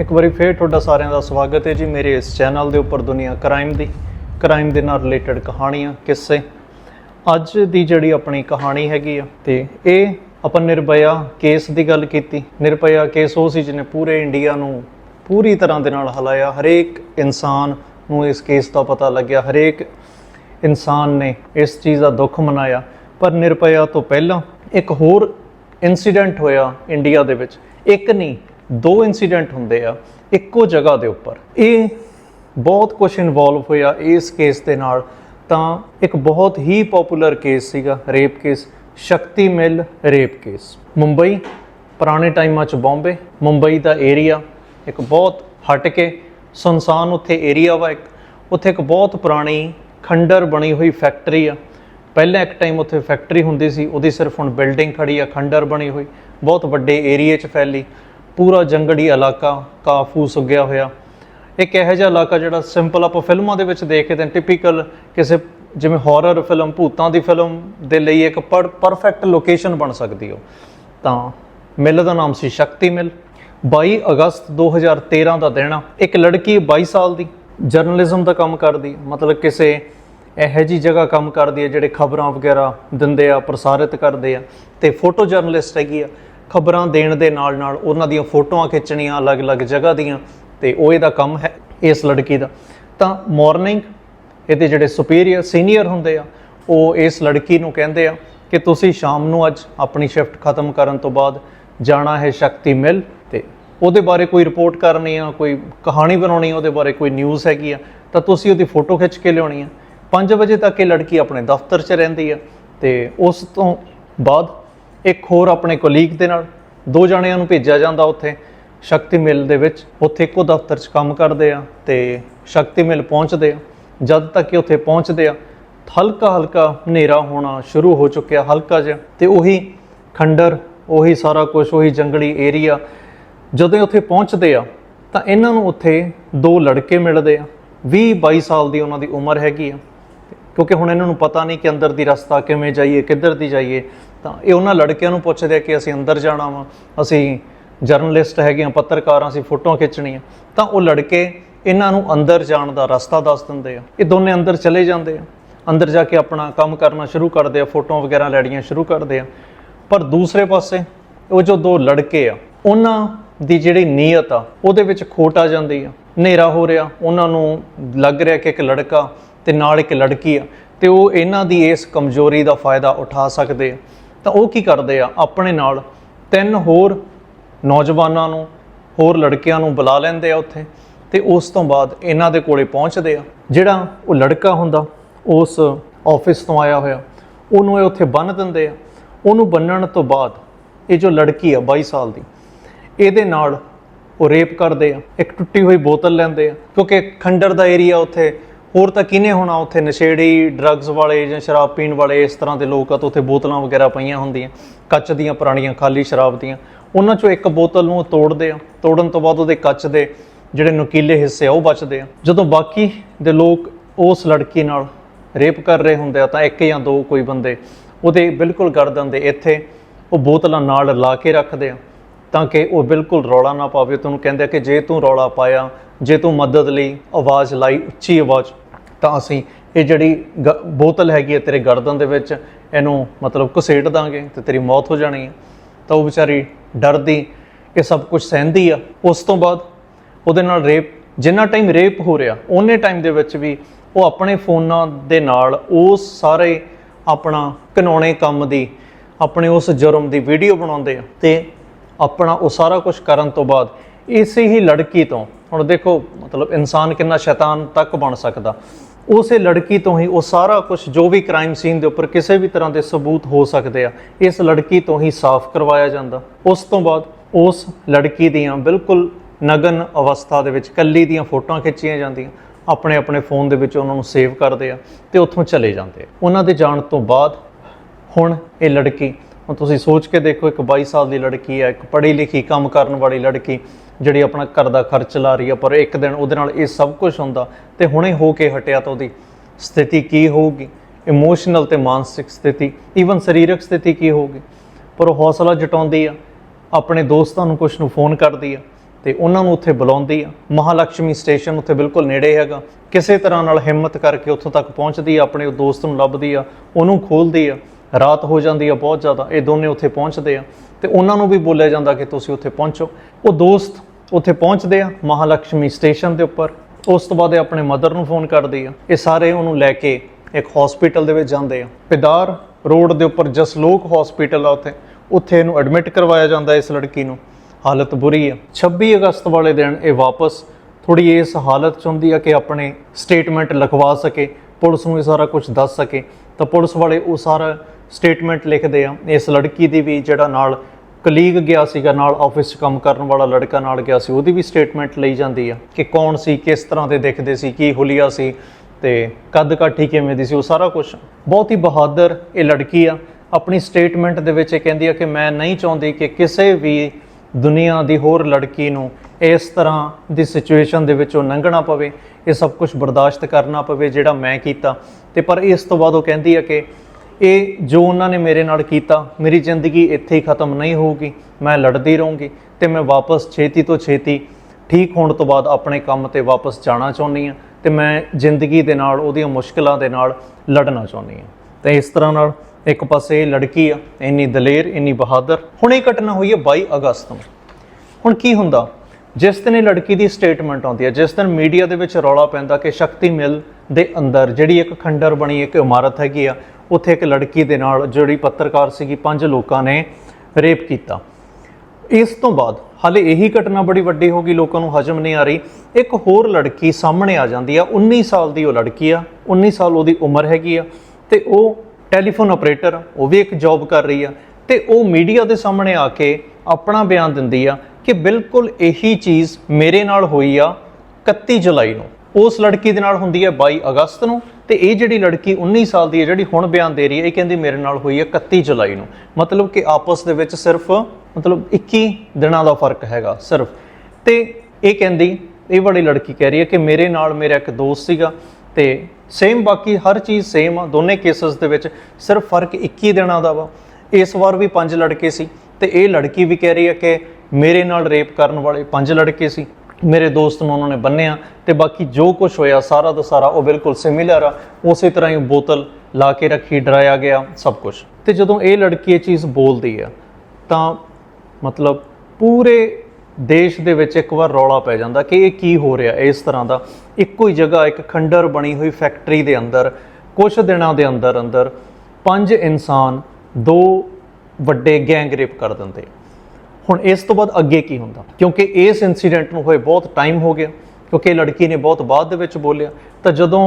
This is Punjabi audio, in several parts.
ਇੱਕ ਵਾਰੀ ਫੇਰ ਤੁਹਾਡਾ ਸਾਰਿਆਂ ਦਾ ਸਵਾਗਤ ਹੈ ਜੀ ਮੇਰੇ ਇਸ ਚੈਨਲ ਦੇ ਉੱਪਰ ਦੁਨੀਆ ਕ੍ਰਾਈਮ ਦੀ, ਕ੍ਰਾਈਮ ਦੇ ਨਾਲ ਰਿਲੇਟਡ ਕਹਾਣੀਆਂ, ਕਿੱਸੇ। ਅੱਜ ਦੀ ਜਿਹੜੀ ਆਪਣੀ ਕਹਾਣੀ ਹੈਗੀ ਆ, ਤੇ ਇਹ ਆਪਾਂ ਨਿਰਭਇਆ ਕੇਸ ਦੀ ਗੱਲ ਕੀਤੀ। ਨਿਰਭਇਆ ਕੇਸ ਉਹ ਸੀ ਜਿਹਨੇ ਪੂਰੇ ਇੰਡੀਆ ਨੂੰ ਪੂਰੀ ਤਰ੍ਹਾਂ ਦੇ ਨਾਲ ਹਲਾਇਆ। ਹਰੇਕ ਇਨਸਾਨ ਨੂੰ ਇਸ ਕੇਸ ਦਾ ਪਤਾ ਲੱਗਿਆ। ਹਰੇਕ ਇਨਸਾਨ ਨੇ ਇਸ ਚੀਜ਼ ਦਾ ਦੁੱਖ ਮਨਾਇਆ। ਪਰ ਨਿਰਭਇਆ ਤੋਂ ਪਹਿਲਾਂ ਇੱਕ ਹੋਰ ਇਨਸੀਡੈਂਟ ਹੋਇਆ ਇੰਡੀਆ ਦੇ ਵਿੱਚ। ਇੱਕ ਨਹੀਂ ਦੋ ਇਨਸੀਡੈਂਟ ਹੁੰਦੇ ਆ, ਇੱਕੋ ਜਗ੍ਹਾ ਦੇ ਉੱਪਰ। ਇਹ ਬਹੁਤ ਕੁਝ ਇਨਵੋਲਵ ਹੋਇਆ ਇਸ ਕੇਸ ਦੇ ਨਾਲ। ਤਾਂ ਇੱਕ ਬਹੁਤ ਹੀ ਪਪੂਲਰ ਕੇਸ ਸੀਗਾ rape case Shakti mill rape case Mumbai, ਪੁਰਾਣੇ ਟਾਈਮਾਂ 'ਚ ਬੰਬੇ, ਮੁੰਬਈ ਦਾ ਏਰੀਆ ਇੱਕ ਬਹੁਤ ਹਟ ਕੇ ਸੁਨਸਾਨ ਉੱਥੇ ਏਰੀਆ ਵਾ ਇੱਕ। ਉੱਥੇ ਇੱਕ ਬਹੁਤ ਪੁਰਾਣੀ ਖੰਡਰ ਬਣੀ ਹੋਈ ਫੈਕਟਰੀ ਆ। ਪਹਿਲਾਂ ਇੱਕ ਟਾਈਮ ਉੱਥੇ ਫੈਕਟਰੀ ਹੁੰਦੀ ਸੀ, ਉਹਦੀ ਸਿਰਫ ਹੁਣ ਬਿਲਡਿੰਗ ਖੜੀ ਆ, ਖੰਡਰ ਬਣੀ ਹੋਈ। ਬਹੁਤ ਵੱਡੇ ਏਰੀਏ 'ਚ ਫੈਲੀ। ਪੂਰਾ ਜੰਗਲੀ ਇਲਾਕਾ ਕਾਫੂਸ ਉੱਗਿਆ ਹੋਇਆ। ਇੱਕ ਇਹੋ ਜਿਹਾ ਇਲਾਕਾ ਜਿਹੜਾ ਸਿੰਪਲ ਆਪਾਂ ਫਿਲਮਾਂ ਦੇ ਵਿੱਚ ਦੇਖਦੇ ਹਾਂ ਟਿਪੀਕਲ ਕਿਸੇ ਜਿਵੇਂ ਹਾਰਰ ਫਿਲਮ ਭੂਤਾਂ ਦੀ ਫਿਲਮ ਦੇ ਲਈ ਇੱਕ ਪਰਫੈਕਟ ਲੋਕੇਸ਼ਨ ਬਣ ਸਕਦੀ ਹੋ ਤਾਂ ਮਿਲ ਦਾ ਨਾਮ ਸੀ ਸ਼ਕਤੀ ਮਿਲ। 22 ਅਗਸਤ 2013 ਦਾ ਦਿਨ ਆ। ਇੱਕ ਲੜਕੀ 22 ਸਾਲ ਦੀ ਜਰਨਲਿਜ਼ਮ ਦਾ ਕੰਮ ਕਰਦੀ, ਮਤਲਬ ਕਿਸੇ ਇਹੋ ਜੀ ਜਗ੍ਹਾ ਕੰਮ ਕਰਦੀ ਹੈ ਜਿਹੜੇ ਖਬਰਾਂ ਵਗੈਰਾ ਦਿੰਦੇ ਆ, ਪ੍ਰਸਾਰਿਤ ਕਰਦੇ ਆ। ਤੇ ਫੋਟੋ ਜਰਨਲਿਸਟ ਹੈਗੀ ਆ। ਖਬਰਾਂ ਦੇਣ ਦੇ ਨਾਲ ਨਾਲ ਉਹਨਾਂ ਦੀਆਂ ਫੋਟੋਆਂ ਖਿੱਚਣੀਆਂ ਅਲੱਗ-ਅਲੱਗ ਜਗ੍ਹਾ ਦੀਆਂ ਤੇ ਉਹ ਇਹਦਾ ਕੰਮ ਹੈ ਇਸ ਲੜਕੀ ਦਾ। ਤਾਂ ਮਾਰਨਿੰਗ ਇਹਦੇ ਜਿਹੜੇ ਸੁਪੀਰੀਅਰ ਸੀਨੀਅਰ ਹੁੰਦੇ ਆ, ਉਹ ਇਸ ਲੜਕੀ ਨੂੰ ਕਹਿੰਦੇ ਆ ਕਿ ਤੁਸੀਂ ਸ਼ਾਮ ਨੂੰ ਅੱਜ ਆਪਣੀ ਸ਼ਿਫਟ ਖਤਮ ਕਰਨ ਤੋਂ ਬਾਅਦ ਜਾਣਾ ਹੈ ਸ਼ਕਤੀ ਮਿਲ ਤੇ ਉਹਦੇ ਬਾਰੇ ਕੋਈ ਰਿਪੋਰਟ ਕਰਨੀ ਆ, ਕੋਈ ਕਹਾਣੀ ਬਣਾਉਣੀ ਆ, ਉਹਦੇ ਬਾਰੇ ਕੋਈ ਨਿਊਜ਼ ਹੈਗੀ ਆ, ਤਾਂ ਤੁਸੀਂ ਉਹਦੀ ਫੋਟੋ ਖਿੱਚ ਕੇ ਲਿਆਉਣੀ ਆ। 5 ਵਜੇ ਤੱਕ ਇਹ ਲੜਕੀ ਆਪਣੇ ਦਫ਼ਤਰ 'ਚ ਰਹਿੰਦੀ ਆ ਤੇ ਉਸ ਤੋਂ ਬਾਅਦ ਇੱਕ ਹੋਰ ਆਪਣੇ ਕੋਲੀਗ ਦੇ ਨਾਲ, ਦੋ ਜਣਿਆਂ ਨੂੰ ਭੇਜਿਆ ਜਾਂਦਾ ਉੱਥੇ। ਸ਼ਕਤੀ ਮਿਲ ਦੇ ਵਿੱਚ ਉੱਥੇ ਇੱਕੋ ਦਫ਼ਤਰ 'ਚ ਕੰਮ ਕਰਦੇ ਆ ਤੇ ਸ਼ਕਤੀ ਮਿਲ ਪਹੁੰਚਦੇ ਆ। ਜਦ ਤੱਕ ਕਿ ਉੱਥੇ ਪਹੁੰਚਦੇ ਆ, ਹਲਕਾ ਹਲਕਾ ਹਨੇਰਾ ਹੋਣਾ ਸ਼ੁਰੂ ਹੋ ਚੁੱਕਿਆ ਹਲਕਾ ਜਿਹਾ ਤੇ ਉਹੀ ਖੰਡਰ, ਉਹੀ ਸਾਰਾ ਕੁਝ ਉਹੀ ਜੰਗਲੀ ਏਰੀਆ ਜਦੋਂ ਉੱਥੇ ਪਹੁੰਚਦੇ ਆ, ਤਾਂ ਇਹਨਾਂ ਨੂੰ ਉੱਥੇ ਦੋ ਲੜਕੇ ਮਿਲਦੇ ਆ 20 22 ਸਾਲ ਦੀ ਉਹਨਾਂ ਦੀ ਉਮਰ ਹੈਗੀ ਆ। ਕਿਉਂਕਿ ਹੁਣ ਇਹਨਾਂ ਨੂੰ ਪਤਾ ਨਹੀਂ ਕਿ ਅੰਦਰ ਦੀ ਰਸਤਾ ਕਿਵੇਂ ਜਾਈਏ, ਕਿੱਧਰ ਦੀ ਜਾਈਏ। ਤਾਂ ਇਹ ਉਹਨਾਂ ਲੜਕਿਆਂ ਨੂੰ ਪੁੱਛਦੇ ਆ ਕਿ ਅਸੀਂ ਅੰਦਰ ਜਾਣਾ ਵਾ, ਅਸੀਂ ਜਰਨਲਿਸਟ ਹੈਗੇ ਆ, ਪੱਤਰਕਾਰ ਅਸੀਂ ਫੋਟੋਆਂ ਖਿੱਚਣੀਆਂ। ਤਾਂ ਉਹ ਲੜਕੇ ਇਹਨਾਂ ਨੂੰ ਅੰਦਰ ਜਾਣ ਦਾ ਰਸਤਾ ਦੱਸ ਦਿੰਦੇ ਆ। ਇਹ ਦੋਨੇ ਅੰਦਰ ਚਲੇ ਜਾਂਦੇ ਆ। ਅੰਦਰ ਜਾ ਕੇ ਆਪਣਾ ਕੰਮ ਕਰਨਾ ਸ਼ੁਰੂ ਕਰਦੇ ਆ, ਫੋਟੋਆਂ ਵਗੈਰਾ ਲੈਣੀਆਂ ਸ਼ੁਰੂ ਕਰਦੇ ਆ। ਪਰ ਦੂਸਰੇ ਪਾਸੇ ਉਹ ਜੋ ਦੋ ਲੜਕੇ ਆ, ਉਹਨਾਂ ਦੀ ਜਿਹੜੀ ਨੀਅਤ ਆ, ਉਹਦੇ ਵਿੱਚ ਖੋਟ ਆ ਜਾਂਦੀ ਆ। ਹਨੇਰਾ ਹੋ ਰਿਹਾ, ਉਹਨਾਂ ਨੂੰ ਲੱਗ ਰਿਹਾ ਕਿ ਇੱਕ ਲੜਕਾ ਤੇ ਨਾਲ ਇੱਕ ਲੜਕੀ ਆ। ਤੇ ਉਹ ਇਹਨਾਂ ਦੀ ਇਸ ਕਮਜ਼ੋਰੀ ਦਾ ਫਾਇਦਾ ਉਠਾ ਸਕਦੇ ਆ। ਤਾਂ ਉਹ ਕੀ ਕਰਦੇ ਆ? ਆਪਣੇ ਨਾਲ ਤਿੰਨ ਹੋਰ ਨੌਜਵਾਨਾਂ ਨੂੰ, ਹੋਰ ਲੜਕਿਆਂ ਨੂੰ ਬੁਲਾ ਲੈਂਦੇ ਆ ਉੱਥੇ ਤੇ ਉਸ ਤੋਂ ਬਾਅਦ ਇਹਨਾਂ ਦੇ ਕੋਲੇ ਪਹੁੰਚਦੇ ਆ। ਜਿਹੜਾ ਉਹ ਲੜਕਾ ਹੁੰਦਾ, ਉਸ ਆਫਿਸ ਤੋਂ ਆਇਆ ਹੋਇਆ, ਉਹਨੂੰ ਇਹ ਉੱਥੇ ਬੰਨ ਦਿੰਦੇ ਆ। ਉਹਨੂੰ ਬੰਨਣ ਤੋਂ ਬਾਅਦ ਇਹ ਜੋ ਲੜਕੀ ਆ 22 ਸਾਲ ਦੀ, ਇਹਦੇ ਨਾਲ ਉਹ ਰੇਪ ਕਰਦੇ ਆ, ਇੱਕ ਟੁੱਟੀ ਹੋਈ ਬੋਤਲ ਲੈਂਦੇ ਆ, ਕਿਉਂਕਿ ਖੰਡਰ ਦਾ ਏਰੀਆ ਉੱਥੇ ਹੋਰ ਤਾਂ ਕਿਨੇ ਹੋਣਾ ਉੱਥੇ? ਨਸ਼ੇੜੀ ਡਰੱਗਸ ਵਾਲੇ ਜਾਂ ਸ਼ਰਾਬ ਪੀਣ ਵਾਲੇ, ਇਸ ਤਰ੍ਹਾਂ ਦੇ ਲੋਕ ਆ ਤਾਂ ਉੱਥੇ ਬੋਤਲਾਂ ਵਗੈਰਾ ਪਈਆਂ ਹੁੰਦੀਆਂ, ਕੱਚ ਦੀਆਂ ਪੁਰਾਣੀਆਂ, ਖਾਲੀ ਸ਼ਰਾਬ ਦੀਆਂ। ਉਹਨਾਂ ਚੋਂ ਇੱਕ ਬੋਤਲ ਨੂੰ ਉਹ ਤੋੜਦੇ ਆ। ਤੋੜਨ ਤੋਂ ਬਾਅਦ ਉਹਦੇ ਕੱਚ ਦੇ ਜਿਹੜੇ ਨੁਕੀਲੇ ਹਿੱਸੇ ਆ, ਉਹ ਬਚਦੇ ਆ। ਜਦੋਂ ਬਾਕੀ ਦੇ ਲੋਕ ਉਸ ਲੜਕੀ ਨਾਲ ਰੇਪ ਕਰ ਰਹੇ ਹੁੰਦੇ ਆ, ਤਾਂ ਇੱਕ ਜਾਂ ਦੋ ਕੋਈ ਬੰਦੇ ਉਹਦੇ ਬਿਲਕੁਲ ਗਰਦਨ ਦੇ ਇੱਥੇ ਉਹ ਬੋਤਲਾਂ ਨਾਲ ਲਾ ਕੇ ਰੱਖਦੇ ਆ, ਤਾਂ ਕਿ ਉਹ ਬਿਲਕੁਲ ਰੌਲਾ ਨਾ ਪਾਵੇ। ਤੁਹਾਨੂੰ ਕਹਿੰਦੇ ਆ ਕਿ ਜੇ ਤੂੰ ਰੌਲਾ ਪਾਇਆ, ਜੇ ਤੂੰ ਮਦਦ ਲਈ ਆਵਾਜ਼ ਲਾਈ, ਉੱਚੀ ਆਵਾਜ਼ ਤਾਂ ਅਸੀਂ ਇਹ ਜਿਹੜੀ ਗ- ਬੋਤਲ ਹੈਗੀ ਹੈ ਤੇਰੇ ਗਰਦਨ ਦੇ ਵਿੱਚ, ਇਹਨੂੰ ਮਤਲਬ ਘਸੀਟ ਦਾਂਗੇ ਤੇ ਤੇਰੀ ਮੌਤ ਹੋ ਜਾਣੀ ਹੈ। ਤਾਂ ਉਹ ਵਿਚਾਰੀ ਡਰਦੀ, ਇਹ ਸਭ ਕੁਝ ਸਹਿੰਦੀ ਆ। ਉਸ ਤੋਂ ਬਾਅਦ ਉਹਦੇ ਨਾਲ ਰੇਪ, ਜਿੰਨਾ ਟਾਈਮ ਰੇਪ ਹੋ ਰਿਹਾ, ਉਹਨੇ ਟਾਈਮ ਦੇ ਵਿੱਚ ਵੀ ਉਹ ਆਪਣੇ ਫੋਨਾਂ ਦੇ ਨਾਲ ਉਸ ਸਾਰੇ ਆਪਣਾ ਕਾਨੂੰਨੀ ਕੰਮ ਦੀ, ਆਪਣੇ ਉਸ ਜੁਰਮ ਦੀ ਵੀਡੀਓ ਬਣਾਉਂਦੇ ਆ ਤੇ ਆਪਣਾ ਉਹ ਸਾਰਾ ਕੁਝ ਕਰਨ ਤੋਂ ਬਾਅਦ ਇਸੇ ਹੀ ਲੜਕੀ ਤੋਂ, ਹੁਣ ਦੇਖੋ ਮਤਲਬ ਇਨਸਾਨ ਕਿੰਨਾ ਸ਼ੈਤਾਨ ਤੱਕ ਬਣ ਸਕਦਾ। ਉਸੇ ਲੜਕੀ ਤੋਂ ਹੀ ਉਹ ਸਾਰਾ ਕੁਝ ਜੋ ਵੀ ਕ੍ਰਾਈਮ ਸੀਨ ਦੇ ਉੱਪਰ ਕਿਸੇ ਵੀ ਤਰ੍ਹਾਂ ਦੇ ਸਬੂਤ ਹੋ ਸਕਦੇ ਆ, ਇਸ ਲੜਕੀ ਤੋਂ ਹੀ ਸਾਫ਼ ਕਰਵਾਇਆ ਜਾਂਦਾ। ਉਸ ਤੋਂ ਬਾਅਦ ਉਸ ਲੜਕੀ ਦੀਆਂ ਬਿਲਕੁਲ ਨਗਨ ਅਵਸਥਾ ਦੇ ਵਿੱਚ ਕੱਲੀ ਦੀਆਂ ਫੋਟੋਆਂ ਖਿੱਚੀਆਂ ਜਾਂਦੀਆਂ ਆਪਣੇ ਆਪਣੇ ਫੋਨ ਦੇ ਵਿੱਚ ਉਹਨਾਂ ਨੂੰ ਸੇਵ ਕਰਦੇ ਆ ਤੇ ਉੱਥੋਂ ਚਲੇ ਜਾਂਦੇ ਆ। ਉਹਨਾਂ ਦੇ ਜਾਣ ਤੋਂ ਬਾਅਦ ਹੁਣ ਇਹ ਲੜਕੀ ਹੁਣ ਤੁਸੀਂ ਸੋਚ ਕੇ ਦੇਖੋ, ਇੱਕ 22 ਸਾਲ ਦੀ ਲੜਕੀ ਹੈ, ਇੱਕ ਪੜ੍ਹੀ ਲਿਖੀ ਕੰਮ ਕਰਨ ਵਾਲੀ ਲੜਕੀ, ਜਿਹੜੀ ਆਪਣਾ ਘਰ ਦਾ ਖਰਚ ਚਲਾ ਰਹੀ ਹੈ, ਪਰ ਇੱਕ ਦਿਨ ਉਹਦੇ ਨਾਲ ਇਹ ਸਭ ਕੁਝ ਹੁੰਦਾ ਤੇ ਹੁਣੇ ਹੋ ਕੇ ਹਟਿਆ ਤਾਂ ਉਹਦੀ ਸਥਿਤੀ ਕੀ ਹੋਊਗੀ? ਇਮੋਸ਼ਨਲ ਤੇ ਮਾਨਸਿਕ ਸਥਿਤੀ ਈਵਨ ਸਰੀਰਕ ਸਥਿਤੀ ਕੀ ਹੋਊਗੀ? ਪਰ ਉਹ ਹੌਸਲਾ ਜਟਾਉਂਦੀ ਆ, ਆਪਣੇ ਦੋਸਤਾਂ ਨੂੰ ਕੁਝ ਨੂੰ ਫੋਨ ਕਰਦੀ ਆ ਤੇ ਉਹਨਾਂ ਨੂੰ ਉੱਥੇ ਬੁਲਾਉਂਦੀ ਆ। ਮਹਾਲక్ష్ਮੀ ਸਟੇਸ਼ਨ ਉੱਥੇ ਬਿਲਕੁਲ ਨੇੜੇ ਹੈਗਾ। ਕਿਸੇ ਤਰ੍ਹਾਂ ਨਾਲ ਹਿੰਮਤ ਕਰਕੇ ਉੱਥੋਂ ਤੱਕ ਪਹੁੰਚਦੀ ਆ, ਆਪਣੇ ਉਹ ਦੋਸਤ ਨੂੰ ਲੱਭਦੀ ਆ, ਉਹਨੂੰ ਖੋਲਦੀ ਆ। ਰਾਤ ਹੋ ਜਾਂਦੀ ਆ ਬਹੁਤ ਜ਼ਿਆਦਾ, ਇਹ ਦੋਨੇ ਉੱਥੇ ਪਹੁੰਚਦੇ ਆ। ਤੇ ਉਹਨਾਂ ਨੂੰ ਵੀ ਬੋਲਿਆ ਜਾਂਦਾ ਕਿ ਤੁਸੀਂ ਉੱਥੇ ਪਹੁੰਚੋ। ਉਹ ਦੋਸਤ ਉੱਥੇ ਪਹੁੰਚਦੇ ਆ ਮਹਾਲక్ష్ਮੀ ਸਟੇਸ਼ਨ ਦੇ ਉੱਪਰ। ਉਸ ਤੋਂ ਬਾਅਦ ਇਹ ਆਪਣੇ ਮਦਰ ਨੂੰ ਫੋਨ ਕਰਦੀ ਆ। ਇਹ ਸਾਰੇ ਉਹਨੂੰ ਲੈ ਕੇ ਇੱਕ ਹਸਪੀਟਲ ਦੇ ਵਿੱਚ ਜਾਂਦੇ ਆ। ਪਿਦਾਰ ਰੋਡ ਦੇ ਉੱਪਰ ਜਸਲੋਕ ਹਸਪੀਟਲ ਆ ਉੱਥੇ। ਉੱਥੇ ਇਹਨੂੰ ਐਡਮਿਟ ਕਰਵਾਇਆ ਜਾਂਦਾ ਇਸ ਲੜਕੀ ਨੂੰ। ਹਾਲਤ ਬੁਰੀ ਆ। 26 ਅਗਸਤ ਵਾਲੇ ਦਿਨ ਇਹ ਵਾਪਸ ਥੋੜੀ ਇਸ ਹਾਲਤ ਚ ਹੁੰਦੀ ਆ ਕਿ ਆਪਣੇ ਸਟੇਟਮੈਂਟ ਲਿਖਵਾ ਸਕੇ, ਪੁਲਿਸ ਨੂੰ ਇਹ ਸਾਰਾ ਕੁਝ ਦੱਸ ਸਕੇ। ਤਾਂ ਪੁਲਿਸ ਵਾਲੇ ਉਹ ਸਾਰਾ ਸਟੇਟਮੈਂਟ ਲਿਖਦੇ ਆ। ਇਸ ਲੜਕੀ ਦੀ ਵੀ ਜਿਹੜਾ ਨਾਲ ਕਲੀਗ ਗਿਆ ਸੀਗਾ, ਨਾਲ ਆਫਿਸ 'ਚ ਕੰਮ ਕਰਨ ਵਾਲਾ ਲੜਕਾ ਨਾਲ ਗਿਆ ਸੀ, ਉਹਦੀ ਵੀ ਸਟੇਟਮੈਂਟ ਲਈ ਜਾਂਦੀ ਆ ਕਿ ਕੌਣ ਸੀ, ਕਿਸ ਤਰ੍ਹਾਂ ਦੇ ਦਿਖਦੇ ਸੀ, ਕੀ ਹੁਲੀਆ ਸੀ ਤੇ ਕੱਦ ਕਾਠੀ ਕਿਵੇਂ ਦੀ ਸੀ, ਉਹ ਸਾਰਾ ਕੁਝ ਬਹੁਤ ਹੀ ਬਹਾਦਰ ਇਹ ਲੜਕੀ ਆ। ਆਪਣੀ ਸਟੇਟਮੈਂਟ ਦੇ ਵਿੱਚ ਇਹ ਕਹਿੰਦੀ ਆ ਕਿ ਮੈਂ ਨਹੀਂ ਚਾਹੁੰਦੀ ਕਿ ਕਿਸੇ ਵੀ ਦੁਨੀਆ ਦੀ ਹੋਰ ਲੜਕੀ ਨੂੰ ਇਸ ਤਰ੍ਹਾਂ ਦੀ ਸਿਚੁਏਸ਼ਨ ਦੇ ਵਿੱਚੋਂ ਲੰਘਣਾ ਪਵੇ, ਇਹ ਸਭ ਕੁਝ ਬਰਦਾਸ਼ਤ ਕਰਨਾ ਪਵੇ ਜਿਹੜਾ ਮੈਂ ਕੀਤਾ। ਤੇ ਪਰ ਇਸ ਤੋਂ ਬਾਅਦ ਉਹ ਕਹਿੰਦੀ ਆ ਕਿ ਇਹ ਜੋ ਉਹਨਾਂ ਨੇ ਮੇਰੇ ਨਾਲ ਕੀਤਾ, ਮੇਰੀ ਜ਼ਿੰਦਗੀ ਇੱਥੇ ਹੀ ਖਤਮ ਨਹੀਂ ਹੋਊਗੀ। ਮੈਂ ਲੜਦੀ ਰਹੂੰਗੀ ਤੇ ਮੈਂ ਵਾਪਸ ਛੇਤੀ ਤੋਂ ਛੇਤੀ ਠੀਕ ਹੋਣ ਤੋਂ ਬਾਅਦ ਆਪਣੇ ਕੰਮ ਤੇ ਵਾਪਸ ਜਾਣਾ ਚਾਹੁੰਦੀ ਹਾਂ ਤੇ ਮੈਂ ਜ਼ਿੰਦਗੀ ਦੇ ਨਾਲ, ਉਹਦੀਆਂ ਮੁਸ਼ਕਲਾਂ ਦੇ ਨਾਲ ਲੜਨਾ ਚਾਹੁੰਦੀ ਹਾਂ। ਤੇ ਇਸ ਤਰ੍ਹਾਂ ਨਾਲ ਇੱਕ ਪਾਸੇ ਇਹ ਲੜਕੀ ਆ, ਇੰਨੀ ਦਲੇਰ, ਇੰਨੀ ਬਹਾਦਰ, ਹੁਣ ਇਹ ਘਟਨਾ ਹੋਈ ਹੈ 22 ਅਗਸਤ ਨੂੰ। ਹੁਣ ਕੀ ਹੁੰਦਾ, ਜਿਸ ਦਿਨ ਇਹ ਲੜਕੀ ਦੀ ਸਟੇਟਮੈਂਟ ਆਉਂਦੀ ਹੈ, ਜਿਸ ਦਿਨ ਮੀਡੀਆ ਦੇ ਵਿੱਚ ਰੌਲਾ ਪੈਂਦਾ ਕਿ ਸ਼ਕਤੀ ਮਿਲ ਦੇ ਅੰਦਰ ਜਿਹੜੀ ਇੱਕ ਖੰਡਰ ਬਣੀ, ਇੱਕ ਇਮਾਰਤ ਹੈਗੀ ਆ ਉੱਥੇ ਇੱਕ ਲੜਕੀ ਦੇ ਨਾਲ ਜਿਹੜੀ ਪੱਤਰਕਾਰ ਸੀਗੀ, ਪੰਜ ਲੋਕਾਂ ਨੇ ਰੇਪ ਕੀਤਾ। ਇਸ ਤੋਂ ਬਾਅਦ ਹਾਲੇ ਇਹੀ ਘਟਨਾ ਬੜੀ ਵੱਡੀ ਹੋ ਗਈ, ਲੋਕਾਂ ਨੂੰ ਹਜਮ ਨਹੀਂ ਆ ਰਹੀ। ਇੱਕ ਹੋਰ ਲੜਕੀ ਸਾਹਮਣੇ ਆ ਜਾਂਦੀ ਆ 19 ਸਾਲ ਦੀ ਉਹ ਲੜਕੀ ਆ 19 ਸਾਲ ਉਹਦੀ ਉਮਰ ਹੈਗੀ ਆ ਤੇ ਉਹ ਟੈਲੀਫੋਨ ਆਪਰੇਟਰ, ਉਹ ਵੀ ਇੱਕ ਜੌਬ ਕਰ ਰਹੀ ਆ ਤੇ ਉਹ ਮੀਡੀਆ ਦੇ ਸਾਹਮਣੇ ਆ ਕੇ ਆਪਣਾ ਬਿਆਨ ਦਿੰਦੀ ਆ ਕਿ ਬਿਲਕੁਲ ਇਹੀ ਚੀਜ਼ ਮੇਰੇ ਨਾਲ ਹੋਈ ਆ 31 ਜੁਲਾਈ ਨੂੰ। ਉਸ ਲੜਕੀ ਦੇ ਨਾਲ ਹੁੰਦੀ ਹੈ 22 ਅਗਸਤ ਨੂੰ ਤੇ ਇਹ ਜਿਹੜੀ ਲੜਕੀ 19 ਸਾਲ ਦੀ ਹੈ, ਜਿਹੜੀ ਹੁਣ ਬਿਆਨ ਦੇ ਰਹੀ ਹੈ, ਇਹ ਕਹਿੰਦੀ ਮੇਰੇ ਨਾਲ ਹੋਈ ਹੈ 31 ਜੁਲਾਈ ਨੂੰ। ਮਤਲਬ ਕਿ ਆਪਸ ਦੇ ਵਿੱਚ ਸਿਰਫ, ਮਤਲਬ 21 ਦਿਨਾਂ ਦਾ ਫ਼ਰਕ ਹੈਗਾ, ਸਿਰਫ। ਤੇ ਇਹ ਕਹਿੰਦੀ, ਇਹ ਵਾਲੀ ਲੜਕੀ ਕਹਿ ਰਹੀ ਹੈ ਕਿ ਮੇਰੇ ਨਾਲ ਮੇਰਾ ਇੱਕ ਦੋਸਤ ਸੀਗਾ ਤੇ ਸੇਮ ਬਾਕੀ ਹਰ ਚੀਜ਼ ਸੇਮ ਆ, ਦੋਨੇ ਕੇਸਸ ਦੇ ਵਿੱਚ ਸਿਰਫ ਫ਼ਰਕ 21 ਦਿਨਾਂ ਦਾ ਵਾ। ਇਸ ਵਾਰ ਵੀ ਪੰਜ ਲੜਕੇ ਸੀ ਤੇ ਇਹ ਲੜਕੀ ਵੀ ਕਹਿ ਰਹੀ ਹੈ ਕਿ ਮੇਰੇ ਨਾਲ ਰੇਪ ਕਰਨ ਵਾਲੇ ਪੰਜ ਲੜਕੇ ਸੀ। ਮੇਰੇ ਦੋਸਤ ਨੂੰ ਉਹਨਾਂ ਨੇ ਬੰਨਿਆ ਤੇ ਬਾਕੀ ਜੋ ਕੁਝ ਹੋਇਆ ਸਾਰਾ ਦਾ ਸਾਰਾ ਉਹ ਬਿਲਕੁਲ ਸਿਮਿਲਰ ਆ। ਉਸੇ ਤਰ੍ਹਾਂ ਹੀ ਬੋਤਲ ਲਾ ਕੇ ਰੱਖੀ, ਡਰਾਇਆ ਗਿਆ, ਸਭ ਕੁਝ ਤੇ ਜਦੋਂ ਇਹ ਲੜਕੀ ਇਹ ਚੀਜ਼ ਬੋਲਦੀ ਆ, ਤਾਂ ਮਤਲਬ ਪੂਰੇ ਦੇਸ਼ ਦੇ ਵਿੱਚ ਇੱਕ ਵਾਰ ਰੌਲਾ ਪੈ ਜਾਂਦਾ ਕਿ ਇਹ ਕੀ ਹੋ ਰਿਹਾ ਇਸ ਤਰ੍ਹਾਂ ਦਾ। ਇੱਕੋ ਹੀ ਜਗ੍ਹਾ, ਇੱਕ ਖੰਡਰ ਬਣੀ ਹੋਈ ਫੈਕਟਰੀ ਦੇ ਅੰਦਰ ਕੁਝ ਦਿਨਾਂ ਦੇ ਅੰਦਰ ਅੰਦਰ ਪੰਜ ਇਨਸਾਨ ਦੋ ਵੱਡੇ ਗੈਂਗ ਰੇਪ ਕਰ ਦਿੰਦੇ। ਹੁਣ ਇਸ ਤੋਂ ਬਾਅਦ ਅੱਗੇ ਕੀ ਹੁੰਦਾ? ਕਿਉਂਕਿ ਇਸ ਇਨਸੀਡੈਂਟ ਨੂੰ ਹੋਏ ਬਹੁਤ ਟਾਈਮ ਹੋ ਗਿਆ, ਕਿਉਂਕਿ ਇਹ ਲੜਕੀ ਨੇ ਬਹੁਤ ਬਾਅਦ ਦੇ ਵਿੱਚ ਬੋਲਿਆ। ਤਾਂ ਜਦੋਂ